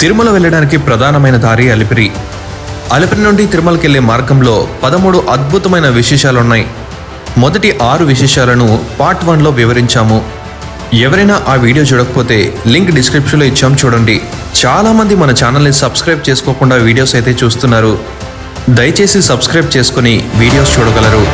తిరుమల వెళ్ళడానికి ప్రధానమైన దారి అలిపిరి. అలిపిరి నుండి తిరుమలకి వెళ్ళే మార్గంలో పదమూడు అద్భుతమైన విశేషాలున్నాయి. మొదటి ఆరు విశేషాలను పార్ట్ వన్లో వివరించాము. ఎవరైనా ఆ వీడియో చూడకపోతే లింక్ డిస్క్రిప్షన్లో ఇచ్చాం చూడండి. చాలామంది మన ఛానల్ని సబ్స్క్రైబ్ చేసుకోకుండా వీడియోస్ అయితే చూస్తున్నారు. దయచేసి సబ్స్క్రైబ్ చేసుకుని వీడియోస్ చూడగలరు.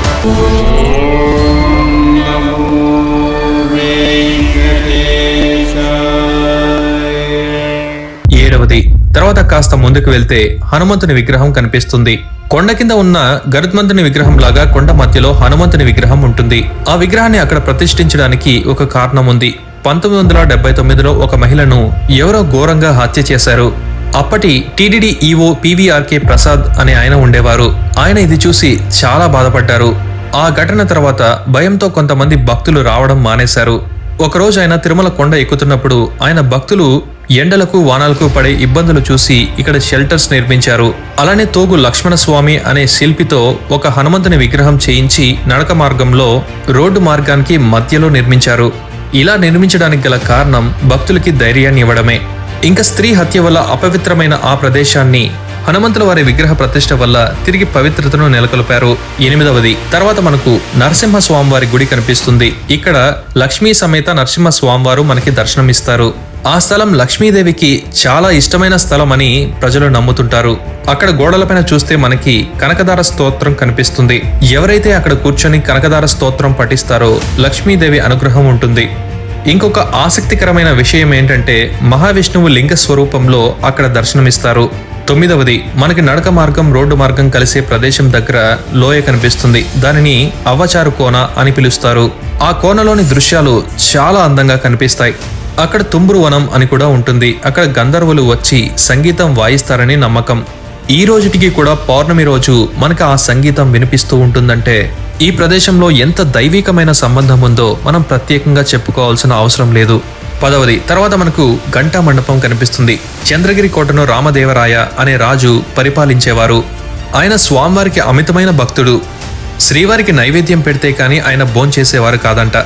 తర్వాత కాస్త ముందుకు వెళ్తే హనుమంతుని విగ్రహం కనిపిస్తుంది. కొండ కింద ఉన్న గరుత్మంతుని విగ్రహం లాగా కొండ మధ్యలో హనుమంతుని విగ్రహం ఉంటుంది. ఆ విగ్రహాన్ని అక్కడ ప్రతిష్ఠించడానికి ఒక కారణం ఉంది. పంతొమ్మిది వందల డెబ్బై తొమ్మిదిలో ఒక మహిళను ఎవరో ఘోరంగా హత్య చేశారు. అప్పటి టీడీడీ ఈవో పీవీఆర్కే ప్రసాద్ అనే ఆయన ఉండేవారు. ఆయన ఇది చూసి చాలా బాధపడ్డారు. ఆ ఘటన తర్వాత భయంతో కొంతమంది భక్తులు రావడం మానేశారు. ఒకరోజు ఆయన తిరుమల కొండ ఎక్కుతున్నప్పుడు ఆయన భక్తులు ఎండలకు వానాలకు పడే ఇబ్బందులు చూసి ఇక్కడ షెల్టర్స్ నిర్మించారు. అలానే తోగు లక్ష్మణ స్వామి అనే శిల్పితో ఒక హనుమంతుని విగ్రహం చేయించి నడక మార్గంలో రోడ్డు మార్గానికి మధ్యలో నిర్మించారు. ఇలా నిర్మించడానికి గల కారణం భక్తులకి ధైర్యాన్ని ఇవ్వడమే. ఇంకా స్త్రీ హత్య వల్ల అపవిత్రమైన ఆ ప్రదేశాన్ని హనుమంతుల వారి విగ్రహ ప్రతిష్ట వల్ల తిరిగి పవిత్రతను నెలకొల్పారు. ఎనిమిదవది తర్వాత మనకు నరసింహ స్వామివారి గుడి కనిపిస్తుంది. ఇక్కడ లక్ష్మీ సమేత నరసింహ స్వామివారు మనకి దర్శనమిస్తారు. ఆ స్థలం లక్ష్మీదేవికి చాలా ఇష్టమైన స్థలం అని ప్రజలు నమ్ముతుంటారు. అక్కడ గోడలపైన చూస్తే మనకి కనకదార స్తోత్రం కనిపిస్తుంది. ఎవరైతే అక్కడ కూర్చొని కనకదార స్తోత్రం పఠిస్తారో లక్ష్మీదేవి అనుగ్రహం ఉంటుంది. ఇంకొక ఆసక్తికరమైన విషయం ఏంటంటే మహావిష్ణువు లింగ స్వరూపంలో అక్కడ దర్శనమిస్తారు. తొమ్మిదవది మనకి నడక మార్గం రోడ్డు మార్గం కలిసే ప్రదేశం దగ్గర లోయ కనిపిస్తుంది. దానిని అవ్వచారు కోన అని పిలుస్తారు. ఆ కోనలోని దృశ్యాలు చాలా అందంగా కనిపిస్తాయి. అక్కడ తుంబురు వనం అని కూడా ఉంటుంది. అక్కడ గంధర్వులు వచ్చి సంగీతం వాయిస్తారని నమ్మకం. ఈ రోజుటికి కూడా పౌర్ణమి రోజు మనకు ఆ సంగీతం వినిపిస్తూ ఉంటుందంటే ఈ ప్రదేశంలో ఎంత దైవికమైన సంబంధం ఉందో మనం ప్రత్యేకంగా చెప్పుకోవాల్సిన అవసరం లేదు. పదవది తర్వాత మనకు గంటా మండపం కనిపిస్తుంది. చంద్రగిరి కోటను రామదేవరాయ అనే రాజు పరిపాలించేవారు. ఆయన స్వామివారికి అమితమైన భక్తుడు. శ్రీవారికి నైవేద్యం పెడితే కానీ ఆయన భోంచేసేవారు కాదంట.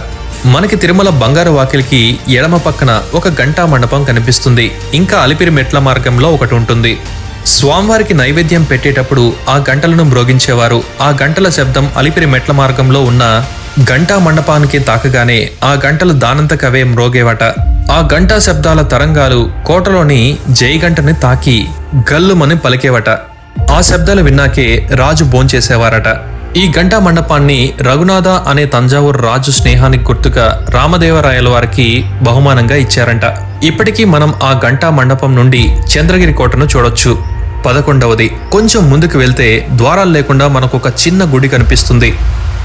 మనకి తిరుమల బంగారు వాకిలికి ఎడమ పక్కన ఒక గంటా మండపం కనిపిస్తుంది. ఇంకా అలిపిరి మెట్ల మార్గంలో ఒకటి ఉంటుంది. స్వామివారికి నైవేద్యం పెట్టేటప్పుడు ఆ గంటలను మ్రోగించేవారు. ఆ గంటల శబ్దం అలిపిరి మెట్ల మార్గంలో ఉన్న గంటా మండపానికి తాకగానే ఆ గంటలు దానంతకవే మ్రోగేవట. ఆ గంటా శబ్దాల తరంగాలు కోటలోని జై గంటని తాకి గల్లుమని పలికేవట. ఆ శబ్దాలు విన్నాకే రాజు భోంచేసేవారట. ఈ గంటా మండపాన్ని రఘునాథ అనే తంజావూరు రాజు స్నేహానికి గుర్తుగా రామదేవరాయల వారికి బహుమానంగా ఇచ్చారంట. ఇప్పటికీ మనం ఆ గంటా మండపం నుండి చంద్రగిరి కోటను చూడొచ్చు. పదకొండవది. కొంచెం ముందుకు వెళ్తే ద్వారాలు లేకుండా మనకు ఒక చిన్న గుడి కనిపిస్తుంది.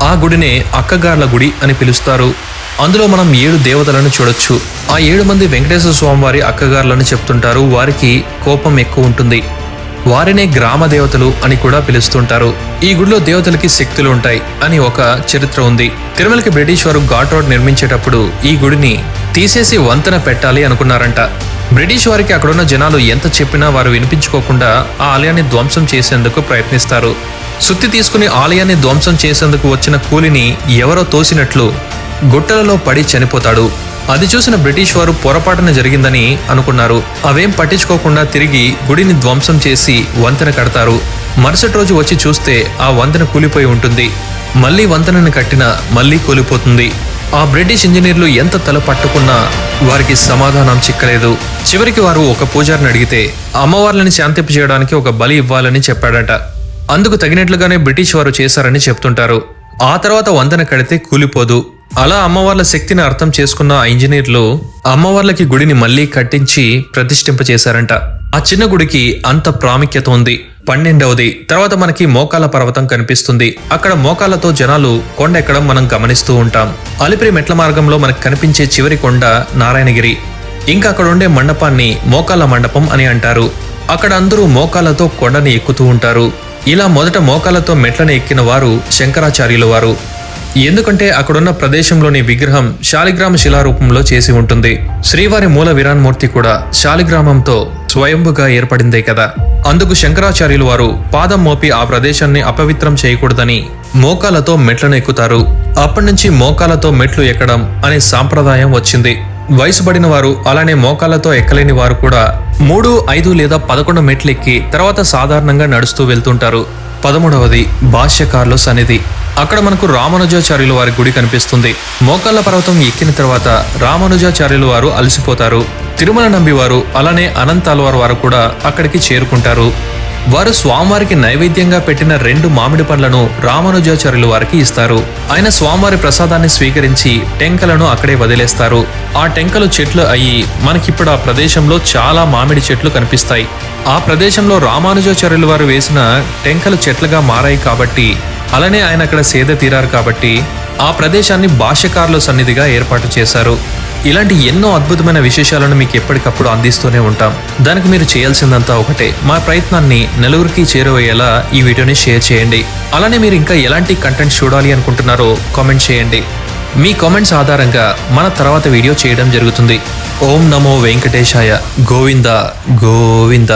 ఆ గుడినే అక్కగార్ల గుడి అని పిలుస్తారు. అందులో మనం ఏడు దేవతలను చూడొచ్చు. ఆ ఏడు మంది వెంకటేశ్వర స్వామివారి అక్కగారులను చెప్తుంటారు. వారికి కోపం ఎక్కువ ఉంటుంది. వారినే గ్రామ దేవతలు అని కూడా పిలుస్తుంటారు. ఈ గుడిలో దేవతలకి శక్తులు ఉంటాయి అని ఒక చరిత్ర ఉంది. తిరుమలకి బ్రిటిష్ వారు ఘాట్ రోడ్ నిర్మించేటప్పుడు ఈ గుడిని తీసేసి వంతెన పెట్టాలి అనుకున్నారంట. బ్రిటిష్ వారికి అక్కడున్న జనాలు ఎంత చెప్పినా వారు వినిపించుకోకుండా ఆ ఆలయాన్ని ధ్వంసం చేసేందుకు ప్రయత్నిస్తారు. సుత్తి తీసుకుని ఆలయాన్ని ధ్వంసం చేసేందుకు వచ్చిన కూలిని ఎవరో తోసినట్లు గుట్టలలో పడి చనిపోతాడు. అది చూసిన బ్రిటిష్ వారు పొరపాటున జరిగిందని అనుకున్నారు. అవేం పట్టించుకోకుండా తిరిగి గుడిని ధ్వంసం చేసి వంతెన కడతారు. మరుసటి రోజు వచ్చి చూస్తే ఆ వంతెన కూలిపోయి ఉంటుంది. మళ్ళీ వంతెనను కట్టినా మళ్ళీ కూలిపోతుంది. ఆ బ్రిటిష్ ఇంజనీర్లు ఎంత తల పట్టుకున్నా వారికి సమాధానం చిక్కలేదు. చివరికి వారు ఒక పూజారిని అడిగితే అమ్మవార్లని శాంతింప చేయడానికి ఒక బలి ఇవ్వాలని చెప్పాడట. అందుకు తగినట్లుగానే బ్రిటిష్ వారు చేశారని చెప్తుంటారు. ఆ తర్వాత వంతెన కడితే కూలిపోదు. అలా అమ్మవార్ల శక్తిని అర్థం చేసుకున్న ఆ ఇంజనీర్లు అమ్మవార్లకి గుడిని మళ్ళీ కట్టించి ప్రతిష్ఠింపచేశారంట. ఆ చిన్న గుడికి అంత ప్రాముఖ్యత ఉంది. పన్నెండవది. తర్వాత మనకి మోకాల పర్వతం కనిపిస్తుంది. అక్కడ మోకాలతో జనాలు కొండ ఎక్కడం మనం గమనిస్తూ ఉంటాం. అలిపిరి మెట్ల మార్గంలో మనకు కనిపించే చివరి కొండ నారాయణగిరి. ఇంకా అక్కడ ఉండే మండపాన్ని మోకాల మండపం అని అంటారు. అక్కడ అందరూ మోకాలతో కొండని ఎక్కుతూ ఉంటారు. ఇలా మొదట మోకాలతో మెట్లను ఎక్కిన వారు శంకరాచార్యుల వారు. ఎందుకంటే అక్కడున్న ప్రదేశంలోని విగ్రహం శాలిగ్రామ శిలారూపంలో చేసి ఉంటుంది. శ్రీవారి మూల విరాన్మూర్తి కూడా శాలిగ్రామంతో స్వయంభుగా ఏర్పడిందే కదా. అందుకు శంకరాచార్యులు వారు పాదం మోపి ఆ ప్రదేశాన్ని అపవిత్రం చేయకూడదని మోకాలతో మెట్లను ఎక్కుతారు. అప్పటి నుంచి మోకాలతో మెట్లు ఎక్కడం అనే సాంప్రదాయం వచ్చింది. వయసుబడిన వారు అలానే మోకాళ్ళతో ఎక్కలేని వారు కూడా మూడు ఐదు లేదా పదకొండు మెట్లు ఎక్కి తర్వాత సాధారణంగా నడుస్తూ వెళ్తుంటారు. పదమూడవది భాష్యకారులు సన్నిధి. అక్కడ మనకు రామానుజాచార్యులు వారి గుడి కనిపిస్తుంది. మోకాళ్ళ పర్వతం ఎక్కిన తర్వాత రామానుజాచార్యులు వారు అలసిపోతారు. తిరుమల నంబివారు అలానే అనంతాల్వారు వారు కూడా అక్కడికి చేరుకుంటారు. వారు స్వామివారికి నైవేద్యంగా పెట్టిన రెండు మామిడి పండ్లను రామానుజాచార్యులు వారికి ఇస్తారు. ఆయన స్వామివారి ప్రసాదాన్ని స్వీకరించి టెంకలను అక్కడే వదిలేస్తారు. ఆ టెంకలు చెట్లు అయ్యి మనకిప్పుడు ఆ ప్రదేశంలో చాలా మామిడి చెట్లు కనిపిస్తాయి. ఆ ప్రదేశంలో రామానుజాచార్యులు వారు వేసిన టెంకలు చెట్లుగా మారాయి కాబట్టి అలానే ఆయన అక్కడ సేద తీరారు కాబట్టి ఆ ప్రదేశాన్ని భాష్యకారుల సన్నిధిగా ఏర్పాటు చేశారు. ఇలాంటి ఎన్నో అద్భుతమైన విశేషాలను మీకు ఎప్పటికప్పుడు అందిస్తూనే ఉంటాం. దానికి మీరు చేయాల్సిందంతా ఒకటే. మా ప్రయత్నాన్ని నలుగురికి చేరువయ్యేలా ఈ వీడియోని షేర్ చేయండి. అలానే మీరు ఇంకా ఎలాంటి కంటెంట్ చూడాలి అనుకుంటున్నారో కామెంట్ చేయండి. మీ కామెంట్స్ ఆధారంగా మన తర్వాత వీడియో చేయడం జరుగుతుంది. ఓం నమో వెంకటేశాయ. గోవింద. గోవింద.